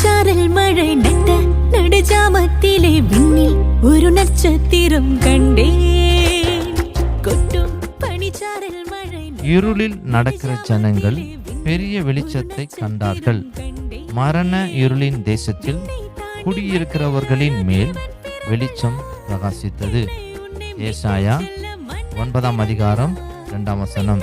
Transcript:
சாரல் மழை நட்ட நடுஜாமத்திலே விண்ணில் ஒரு நட்சத்திரம் கண்டே கொட்டும் பனிச்சாரல் மழை இருளில் நடக்கிற ஜனங்கள் பெரிய வெளிச்சத்தை கண்டார்கள் மரண இருளின் தேசத்தில் குடியிருக்கிறவர்களின் மேல் வெளிச்சம் பிரகாசித்தது ஏசாயா ஒன்பதாம் அதிகாரம் இரண்டாம் வசனம்